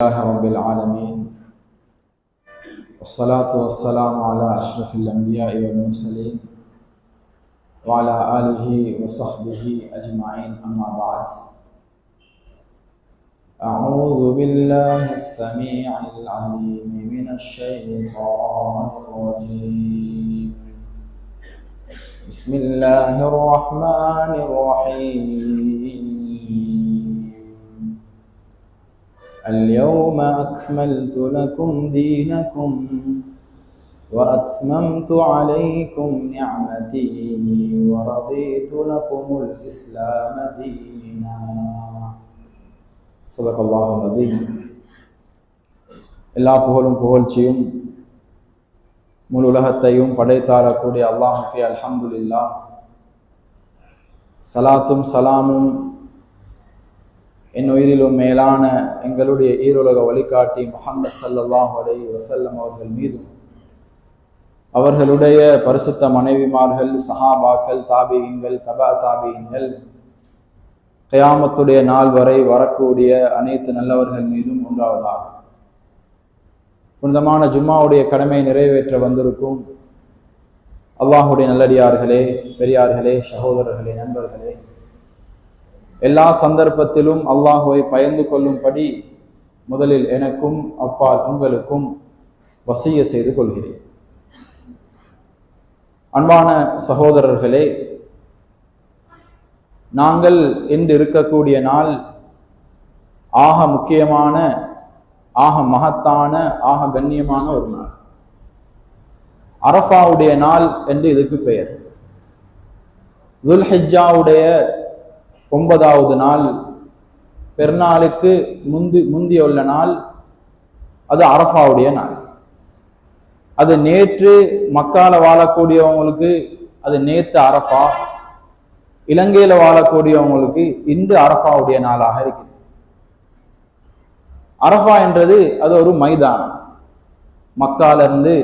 الله رب العالمين. والصلاة والسلام على أشرف الأنبياء والمرسلين وعلى آله وصحبه أجمعين. أما بعد أعوذ بالله السميع العليم من الشيطان الرجيم. بسم الله الرحمن الرحيم. اليوم أكملت لكم دينكم وأتممت عليكم نعمتي ورضيت لكم الإسلام دينا صدق الله العظيم எல்லா புகழும் புகழ்ச்சியும் முழு உலகத்தையும் படைத்தாரக்கூடிய அல்லாஹுக்கே அல்ஹம்துலில்லா சலாத்தும் சலாமும் என் உயிரிலும் மேலான எங்களுடைய ஈருலக வழிகாட்டி முகமது சல்லாஹ் அலை வசல்லம் அவர்கள் மீதும் அவர்களுடைய பரிசுத்த மனைவிமார்கள் சஹாபாக்கள் தாபியங்கள் தபா தாபியங்கள் கயாமத்துடைய நாள் வரை வரக்கூடிய அனைத்து நல்லவர்கள் மீதும் உண்டாவதாக. புனிதமான ஜும்மாவுடைய கடமை நிறைவேற்ற வந்திருக்கும் அல்லாஹுடைய நல்லடியார்களே பெரியார்களே சகோதரர்களே நண்பர்களே எல்லா சந்தர்ப்பத்திலும் அல்லாஹுவை பயந்து கொள்ளும்படி முதலில் எனக்கும் அப்பால் உங்களுக்கும் வசிய செய்து கொள்கிறேன். அன்பான சகோதரர்களே நாங்கள் இன்று இருக்கக்கூடிய நாள் ஆக முக்கியமான ஆக மகத்தான ஆக கண்ணியமான ஒரு நாள். அரஃபாவுடைய நாள் என்று இதுக்கு பெயர். துல்ஹிஜாவுடைய ஒன்பதாவது நாள். பெருநாளுக்கு முந்தி முந்திய உள்ள நாள் அது அரஃபாவுடைய நாள். அது நேற்று மக்கால வாழக்கூடியவங்களுக்கு அது நேத்து அரஃபா. இலங்கையில வாழக்கூடியவங்களுக்கு இன்று அரஃபாவுடைய நாளாக இருக்குது அரஃபா என்றது அது ஒரு மைதானம். மக்கால இருந்து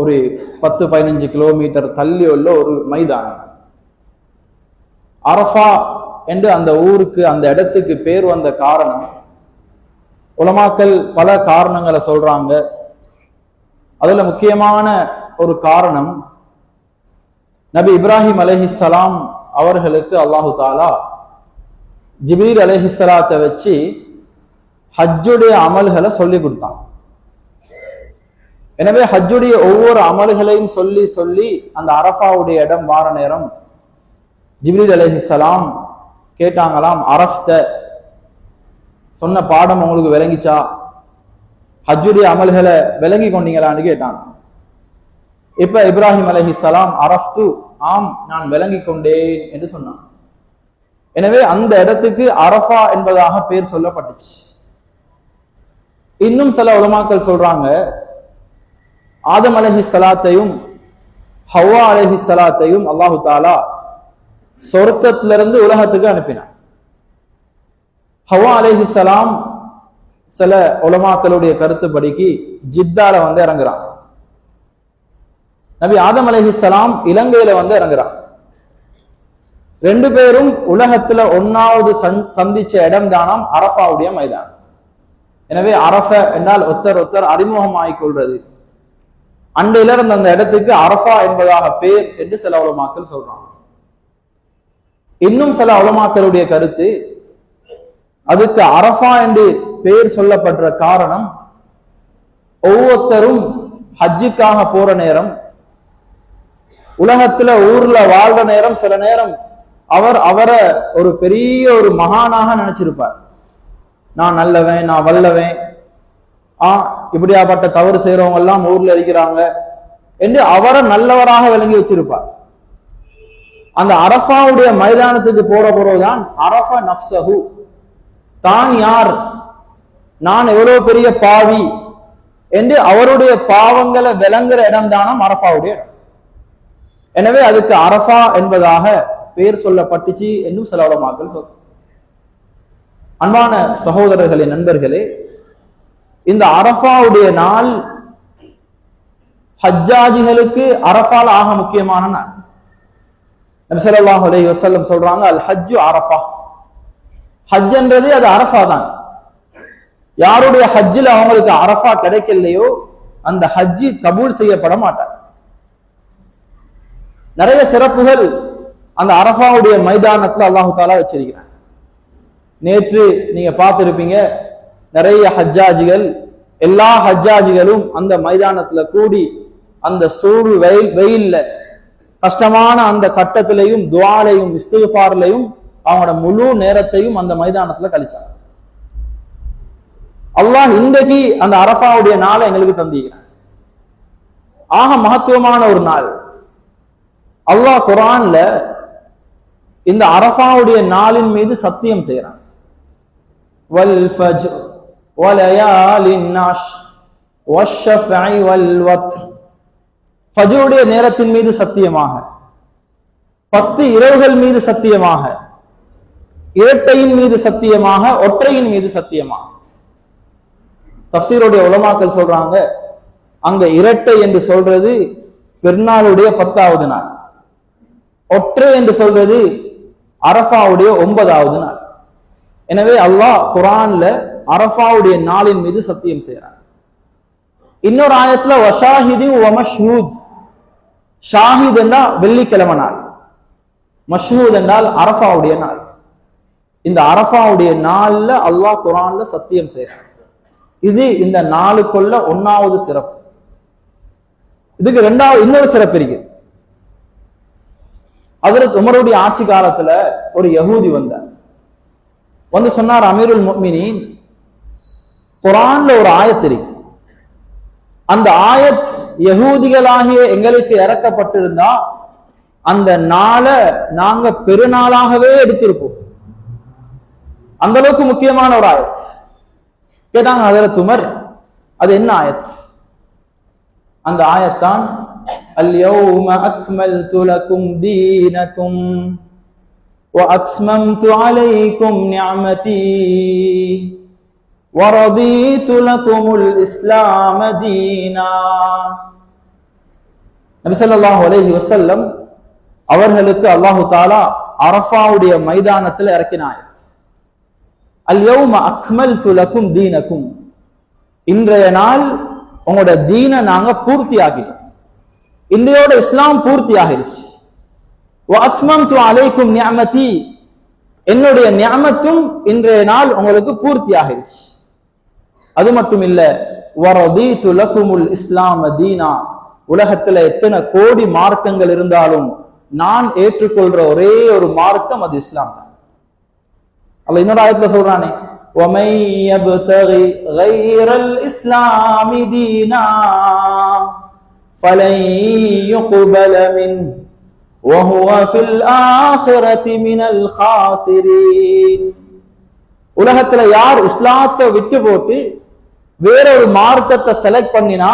ஒரு பத்து பதினஞ்சு கிலோமீட்டர் தள்ளி உள்ள ஒரு மைதானம். அரஃபா என்று அந்த ஊருக்கு அந்த இடத்துக்கு பேர் வந்த காரணம் உலமாக்கள் பல காரணங்களை சொல்றாங்க. அதுல முக்கியமான ஒரு காரணம் நபி இப்ராஹிம் அலஹிசலாம் அவர்களுக்கு அல்லாஹு தாலா ஜிபீர் அலஹிசலாத்தை வச்சு ஹஜ்ஜுடைய அமல்களை சொல்லி கொடுத்தான். எனவே ஹஜ்ஜுடைய ஒவ்வொரு அமல்களையும் சொல்லி சொல்லி அந்த அரஃபாவுடைய இடம் வார நேரம் ஜிப்ரீத் அலஹிசலாம் கேட்டாங்களாம் அரஃப்த சொன்ன பாடம் உங்களுக்கு விளங்கிச்சா? ஹஜ்ஜுடைய அமல்களை விளங்கி கொண்டீங்களான்னு கேட்டாங்க இப்ப இப்ராஹிம் அலஹிசலாம் அரஃப்து ஆம் நான் விளங்கி கொண்டேன் என்று சொன்னான். எனவே அந்த இடத்துக்கு அரஃபா என்பதாக பேர் சொல்லப்பட்டுச்சு. இன்னும் சில உலமாக்கள் சொல்றாங்க ஆதம் அலஹி சலாத்தையும் ஹவ்வா அலஹி சலாத்தையும் அல்லாஹு தாலா சொர்க்கத்திலிருந்து உலகத்துக்கு அனுப்பினான். ஹவா அலேஹி சலாம் சில உலமாக்களுடைய கருத்துப்படிக்கு ஜித்தால வந்து இறங்குறான். நபி ஆதம் அலேஹி சலாம் இலங்கையில வந்து இறங்குறான். ரெண்டு பேரும் உலகத்துல ஒன்னாவது சந்திச்ச இடம் தானாம் அரஃபாவுடைய மைதானம். எனவே அரஃப என்றால் ஒத்தர் ஒத்தர் அறிமுகம் ஆகிக்கொள்றது அண்டையிலிருந்து அந்த இடத்துக்கு அரஃபா என்பதாக பேர் என்று சில உலமாக்கள் சொல்றாங்க. இன்னும் சில உலமாக்களுடைய கருத்து அதுக்கு அரஃபா என்று பெயர் சொல்லப்படுற காரணம் ஒவ்வொருத்தரும் ஹஜ்ஜுக்காக போற நேரம் உலகத்துல ஊர்ல வாழ்ற நேரம் சில நேரம் அவர் அவரை ஒரு பெரிய ஒரு மகானாக நினைச்சிருப்பார். நான் நல்லவன் நான் வல்லவன் ஆ இப்படியாப்பட்ட தவறு செய்யறவங்க எல்லாம் ஊர்ல இருக்கிறாங்க என்று அவரை நல்லவராக விளங்கி வச்சிருப்பார். அந்த அரஃபாவுடைய மைதானத்துக்கு போற போறதுதான் அரஃபா நப்சஹு தான் யார்? நான் எவ்வளவு பெரிய பாவி? என்று அவருடைய பாவங்களை விளங்குற இடம் தானம் அரஃபாவுடைய இடம். எனவே அதுக்கு அரஃபா என்பதாக பெயர் சொல்லப்பட்டுச்சு என்னும் சில உலமாக்கள் சொல். அன்பான சகோதரர்களே நண்பர்களே இந்த அரஃபாவுடைய நாள் ஹஜ்ஜாஜிகளுக்கு அரஃபால ஆக முக்கியமான நாள். நபிசல்லாஹ் அலி வசல்லம் சொல்றாங்க அல் ஹஜ்ஜு அரஃபா ஹஜ்ஜன்றது அது அரஃபா தான். யாருடைய ஹஜ்ஜில் அவங்களுக்கு அரஃபா கிடைக்கலையோ அந்த ஹஜ்ஜி கபூல் செய்யப்பட மாட்டார். நிறைய சிறப்புகள் அந்த அரஃபாவுடைய மைதானத்துல அல்லாஹு தாலா வச்சிருக்கிறான். நேற்று நீங்க பார்த்திருப்பீங்க நிறைய ஹஜ்ஜாஜிகள் எல்லா ஹஜ்ஜாஜிகளும் அந்த மைதானத்துல கூடி அந்த சூடு வெயில் வெயில்ல கஷ்டமான அந்த கட்டத்திலையும் துவாலையும் இஸ்திஃபார்லையும் அவங்களோட முழு நேரத்தையும் அந்த மைதானத்துல கழிச்சாங்க. அல்லாஹ் இன்றைக்கு அந்த அரஃபாவுடைய நாளை எங்களுக்கு தந்திக்கிறான் ஆக மகத்துவமான ஒரு நாள். அல்லாஹ் குரான்ல இந்த அரஃபாவுடைய நாளின் மீது சத்தியம் செய்யறான் வல் ஃபஜ்ர் வலயாலின் நாஷ் வல் நேரத்தின் மீது சத்தியமாக பத்து இரவுகள் மீது சத்தியமாக இரட்டையின் மீது சத்தியமாக ஒற்றையின் மீது சத்தியமாக. தப்சீருடைய உலமாக்கள் சொல்றாங்க அங்க இரட்டை என்று சொல்றது பெருநாளுடைய பத்தாவது நாள். ஒற்றை என்று சொல்றது அரஃபாவுடைய ஒன்பதாவது நாள். எனவே அல்லாஹ் குரான்ல அரஃபாவுடைய நாளின் மீது சத்தியம் செய்யறான் இன்னொரு ஆயத்துல வஷாஹிதி வமஷ்ஹூத் ஷாஹித் என்றால் வெள்ளிக்கிழமை நாள். மஷ்ஹூத் என்றால் அரஃபாவுடைய நாள். இந்த அரஃபாவுடைய நாள்ல அல்லாஹ் குரான்ல சத்தியம் செய்யறான் இது இந்த நாளுக்குள்ள ஒன்னாவது சிறப்பு. இதுக்கு ரெண்டாவது இன்னொரு சிறப்பு இருக்கு. அதுல உமருடைய ஆட்சி காலத்துல ஒரு யகூதி வந்தார். வந்து சொன்னார் அமீருல் முக்மினின் குரான்ல ஒரு ஆயத் அந்த ஆயத் யகூதிகளாகிய எங்களுக்கு இறக்கப்பட்டிருந்தா அந்த நாளை நாங்க பெருநாளாகவே எடுத்திருப்போம் அந்த அளவுக்கு முக்கியமான ஒரு ஆயத் கேட்டாங்க ஹஜரத் உமர் அது என்ன ஆயத் அந்த ஆயத்தான் اليوم أكملت لكم دينكم وأتممت عليكم نعمتي ورضيت لكم الإسلام دينا நபி ஸல்லல்லாஹு அலைஹி வஸல்லம் அவர்களுக்கு அல்லாஹு தாலா அரஃபாவுடைய மைதானத்தில் இறக்கின ஆயத் அல் யௌம அக்மல்து லக்கும் தீனக்கும் இன்றைய நாள் உங்களோட தீனை நாங்க பூர்த்தி ஆகிட்டோம் இன்றையோட இஸ்லாம் பூர்த்தி ஆகிடுச்சு அத்மம்து அலைக்கும் நியமதி என்னுடைய நியமத்தும் இன்றைய நாள் உங்களுக்கு பூர்த்தி ஆகிடுச்சு அது மட்டும் இல்ல வரதீது லக்குமுல் இஸ்லாம தீனா உலகத்துல எத்தனை கோடி மார்க்கங்கள் இருந்தாலும் நான் ஏற்றுக்கொள்ற ஒரே ஒரு மார்க்கம் அது இஸ்லாம் தான் அல்ல இன்னொரு ஆயத்துல சொல்றானே ومن يبتغي غير الإسلام دينا فلن يقبل منه وهو في الآخرة من الخاسرين உலகத்துல யார் இஸ்லாத்தை விட்டு போட்டு வேற ஒரு மார்க்கத்தை செலக்ட் பண்ணினா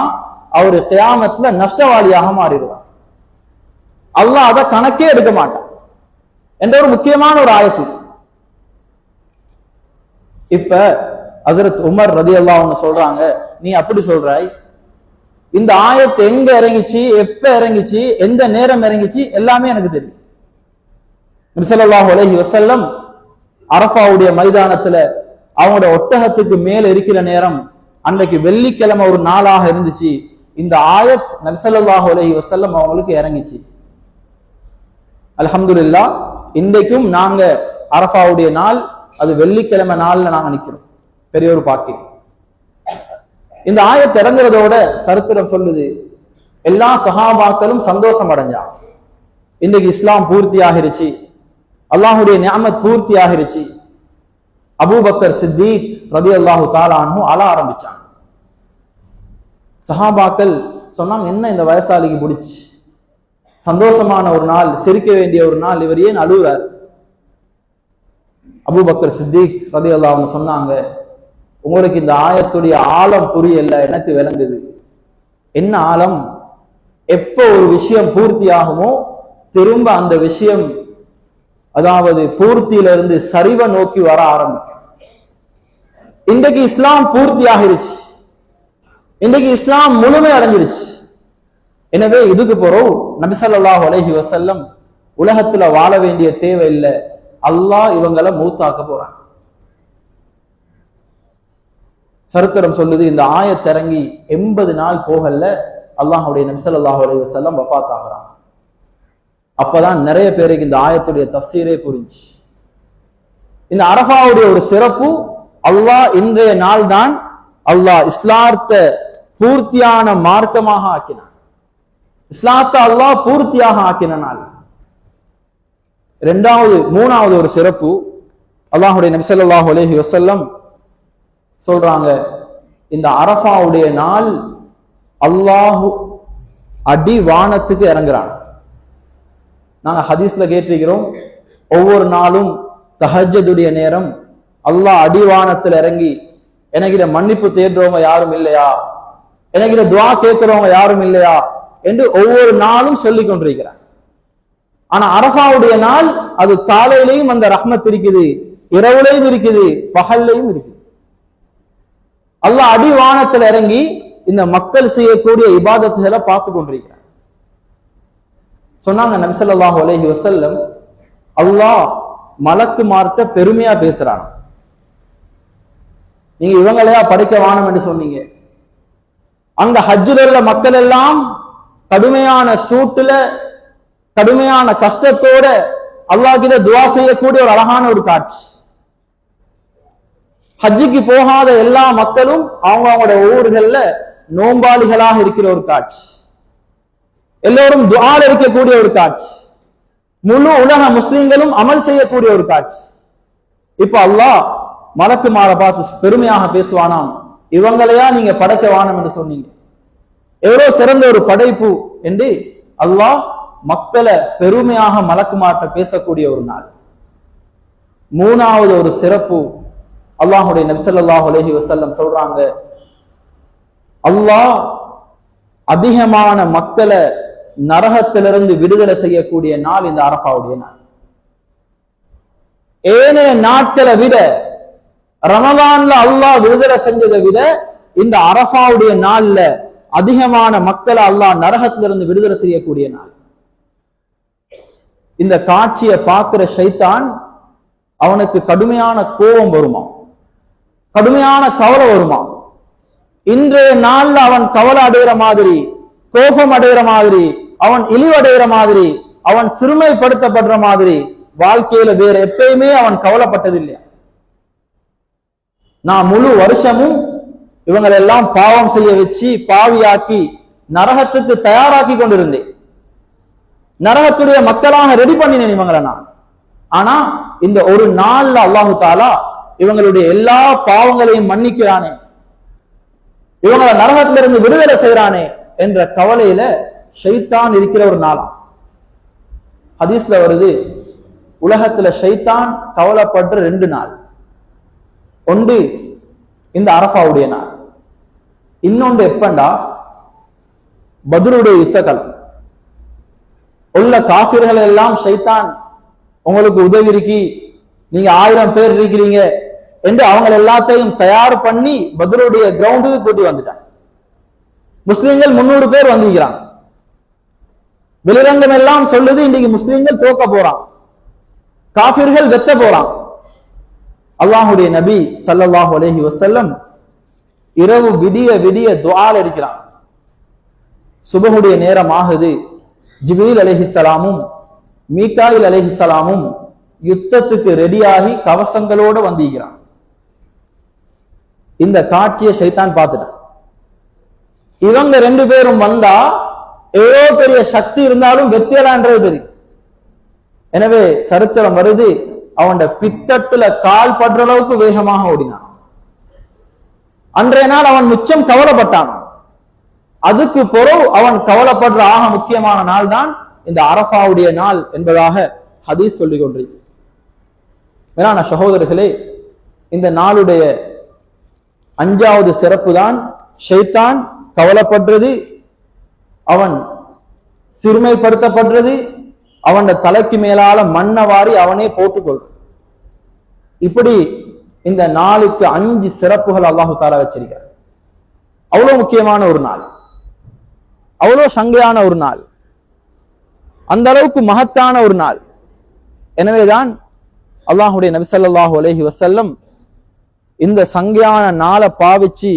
அவரு கியாமத்துல நஷ்டவாளியாக மாறிடுவார். அல்லாஹ் அதை கணக்கே எடுக்க மாட்டான். என்ற ஒரு முக்கியமான ஒரு ஆயத்து. இப்ப ஹசரத் உமர் ரதி அல்லாஹ் அவங்க சொல்றாங்க நீ அப்படி சொல்றாய்? இந்த ஆயத்து எங்க இறங்கிச்சு? எப்ப இறங்கிச்சு? எந்த நேரம் இறங்கிச்சு? எல்லாமே எனக்கு தெரியும். நபிசல்லாஹு உலகி வசல்லம் அரஃபாவுடைய மைதானத்துல அவங்களோட ஒட்டகத்துக்கு மேல இருக்கிற நேரம் அன்றைக்கு வெள்ளிக்கிழமை ஒரு நாளாக இருந்துச்சு. இந்த ஆயத் நபிசல்லாஹு அலஹி வசல்லம் அவங்களுக்கு இறங்கிச்சு. அல்ஹம்துலில்லா இன்றைக்கும் நாங்க அரஃபாவுடைய நாள் அது வெள்ளிக்கிழமை நாள்ல நாங்க நிக்கிறோம். பெரிய ஒரு பாக்கியம். இந்த ஆயத் இறங்குறதோட சரித்திரம் சொல்லுது. எல்லா சகாபாக்களும் சந்தோஷம் அடைஞ்சா. இன்னைக்கு இஸ்லாம் பூர்த்தி ஆகிருச்சு அல்லாஹுடைய ஞாபக பூர்த்தி ஆகிருச்சு அபூபக்கர் சித்தி ரதி அல்லாஹு தாலானு அழ ஆரம்பிச்சாங்க. சஹாபாக்கள் சொன்னாங்க என்ன இந்த வயசாலிக்கு பிடிச்சி? சந்தோஷமான ஒரு நாள் சிரிக்க வேண்டிய ஒரு நாள் இவர் ஏன் அழுகிறார் அபுபக்கர் சித்திக் ரதி அவங்க சொன்னாங்க உங்களுக்கு இந்த ஆயத்துடைய ஆழம் புரியல எனக்கு விளங்குது. என்ன ஆழம்? எப்போ ஒரு விஷயம் பூர்த்தி ஆகுமோ திரும்ப அந்த விஷயம் அதாவது பூர்த்தியில இருந்து சரிவை நோக்கி வர ஆரம்பிக்கும். இன்றைக்கு இஸ்லாம் பூர்த்தி ஆகிருச்சு இன்றைக்கு இஸ்லாம் முழுமை அடைஞ்சிருச்சு. எனவே இதுக்கு பிறகு நபிசல்லாஹ் அலஹி வசல்லம் உலகத்துல வாழ வேண்டிய தேவை இல்லை அல்லாஹ் இவங்களை மூத்தாக்க போறாங்க சரித்திரம் சொல்லுது இந்த ஆயத்திறங்கி எண்பது நாள் போகல அல்லாஹுடைய நபிசல்லாஹ் அலஹி வசல்லம் வஃபாத் ஆகுறாங்க அப்பதான் நிறைய பேருக்கு இந்த ஆயத்துடைய தஃசீரே புரிஞ்சு இந்த அரஃபாவுடைய ஒரு சிறப்பு அல்லாஹ் இன்றைய நாள் தான் அல்லாஹ் இஸ்லாத்த பூர்த்தியான மார்க்கமாக ஆக்கினான். இஸ்லாத்தை அல்லாஹ் பூர்த்தியாக ஆக்கின நாள் இரண்டாவது மூணாவது ஒரு சிறப்பு அல்லாஹுடைய நபிசல்லாஹு அலைஹி வசல்லம் சொல்றாங்க இந்த அரஃபாவுடைய நாள் அல்லாஹு அடி வானத்துக்கு இறங்குறான். நாங்க ஹதீஸ்ல கேட்டிருக்கிறோம் ஒவ்வொரு நாளும் தஹஜதுடைய நேரம் அல்லாஹ் அடிவானத்தில் இறங்கி எனக்கிட மன்னிப்பு தேடுறவங்க யாரும் இல்லையா? எனக்கிட துவா கேட்கிறவங்க யாரும் இல்லையா? என்று ஒவ்வொரு நாளும் சொல்லி கொண்டிருக்கிறார். ஆனா அரபாவுடைய நாள் அது காலையிலையும் அந்த ரஹ்மத் இருக்குது இரவுலையும் இருக்குது பகல்லையும் இருக்குது. அல்லாஹ் அடிவானத்தில் இறங்கி இந்த மக்கள் செய்யக்கூடிய இபாதத்துகளை பார்த்து கொண்டிருக்கிறார். சொன்னாங்க நபிசல்லாஹு அலஹி வசல்லம் அல்லாஹ் மலக்கு மார்க்க பெருமையா பேசுறான். நீங்க இவங்களையா படைக்க வானம் என்று சொன்னீங்க. அங்க ஹஜ்ஜுல மக்கள் எல்லாம் கடுமையான சூட்டுல கடுமையான கஷ்டத்தோட அல்லாஹ் துவா செய்யக்கூடிய ஒரு அழகான ஒரு காட்சி. ஹஜ்ஜுக்கு போகாத எல்லா மக்களும் அவங்க அவங்களோட ஊர்கள்ல நோம்பாளிகளாக இருக்கிற ஒரு காட்சி. எல்லோரும் துஆல இருக்கக்கூடிய ஒரு காட்சி. முழு உலக முஸ்லிம்களும் அமல் செய்யக்கூடிய ஒரு காட்சி. இப்ப அல்லாஹ் மலக்குமார பார்த்து பெருமையாக பேசுவானாம். இவங்களையா நீங்க படைக்க வானம் என்று சொன்னீங்க. எவ்வளோ சிறந்த ஒரு படைப்பு என்று அல்லாஹ் மக்களை பெருமையாக மலக்குமாட்ட பேசக்கூடிய ஒரு நாள். மூணாவது ஒரு சிறப்பு அல்லாஹுடைய நபிசல்லாஹு அலஹி வசல்லம் சொல்றாங்க. அல்லாஹ் அதிகமான மக்களை நரகத்திலிருந்து விடுதலை செய்யக்கூடிய நாள் இந்த அரபாவுடைய நாள். ஏனைய நாட்களை விட ரமதான்ல அல்லாஹ் விடுதலை செஞ்சதை விட இந்த அரபாவுடைய நாள்ல அதிகமான மக்களை அல்லாஹ் நரகத்திலிருந்து விடுதலை செய்யக்கூடிய நாள். இந்த காட்சியை பார்க்கிற சைத்தான் அவனுக்கு கடுமையான கோபம் வருமா? கடுமையான கவலை வருமா? இன்றைய நாள்ல அவன் கவலை அடைகிற மாதிரி கோபம் அடைகிற மாதிரி அவன் இழிவடைகிற மாதிரி அவன் சிறுமைப்படுத்தப்படுற மாதிரி வாழ்க்கையில வேற எப்பயுமே அவன் கவலைப்பட்டதில்லையா? நான் முழு வருஷமும் இவங்களை எல்லாம் பாவம் செய்ய வச்சு பாவியாக்கி நரகத்துக்கு தயாராக்கி கொண்டிருந்தேன். நரகத்துடைய மக்களாக ரெடி பண்ணினேன் இவங்களை நான். ஆனா இந்த ஒரு நாள்ல அல்லாஹு தாலா இவங்களுடைய எல்லா பாவங்களையும் மன்னிக்கிறானே. இவங்களை நரகத்திலிருந்து விடுதலை செய்யறானே என்ற கவலையில ஷைத்தான் இருக்கிற ஒரு நாளாம். ஹதீஸ்ல வருது உலகத்துல ஷைத்தான் கவலைப்படுற ரெண்டு நாள். ஒன்று இந்த அரஃபாவுடைய நாள். இன்னொன்று எப்பண்டா? பதிலுடைய யுத்தகலம். உள்ள காபிர்கள் எல்லாம் சைத்தான் உங்களுக்கு உதவி இருக்கி நீங்க ஆயிரம் பேர் இருக்கிறீங்க என்று அவங்க எல்லாத்தையும் தயார் பண்ணி பதிலுடைய கிரவுண்டுக்கு கூட்டி வந்துட்டான் முஸ்லிம்கள் முன்னூறு பேர் வந்திருக்கிறாங்க. வெளிரங்கம் எல்லாம் சொல்லுது இன்னைக்கு முஸ்லிம்கள் தோக்க போறான் காபிர்கள் வெத்த போறான் அல்லாஹுடைய நபி சல்லாஹு அலஹி வசல்லம் இரவு விடிய விடிய துவால் இருக்கிறான் சுபகுடைய நேரம் ஆகுது ஜிபீல் அலஹிசலாமும் மீக்காயில் அலஹிசலாமும் யுத்தத்துக்கு ரெடியாகி கவசங்களோட வந்திருக்கிறான். இந்த காட்சியை சைத்தான் பார்த்துட்டான். இவங்க ரெண்டு பேரும் வந்தா எவ்வளவு பெரிய சக்தி இருந்தாலும் வெத்தியலான்றது தெரியும். எனவே சரித்திரம் வருது. அவன் பித்தட்டுல கால் படுற அளவுக்கு வேகமாக ஓடினான். அன்றைய நாள் அவன் மிச்சம் கவலைப்பட்டான். அதுக்கு பிறகு அவன் கவலைப்படுற ஆக முக்கியமான நாள் தான் இந்த அரஃபாவுடைய நாள் என்பதாக ஹதீஸ் சொல்லிக் கொண்டிருக்கிறது. மேலான சகோதரர்களே இந்த நாளுடைய அஞ்சாவது சிறப்பு தான் ஷைத்தான் கவலைப்படுறது அவன் சிறுமைப்படுத்தப்படுறது அவன் தலைக்கு மேலால மண்ணை வாரி அவனே போட்டுக்கொள்றான் இப்படி இந்த நாளுக்கு அஞ்சு சிறப்புகள் அல்லாஹு தாரா வச்சிருக்கார். அவ்வளவு முக்கியமான ஒரு நாள். அவ்வளவு சங்கையான ஒரு நாள். அந்த அளவுக்கு மகத்தான ஒரு நாள். எனவேதான் அல்லாஹுடைய நபிசல்லாஹு அலஹி வசல்லம் இந்த சங்கையான நாளை பாவிச்சு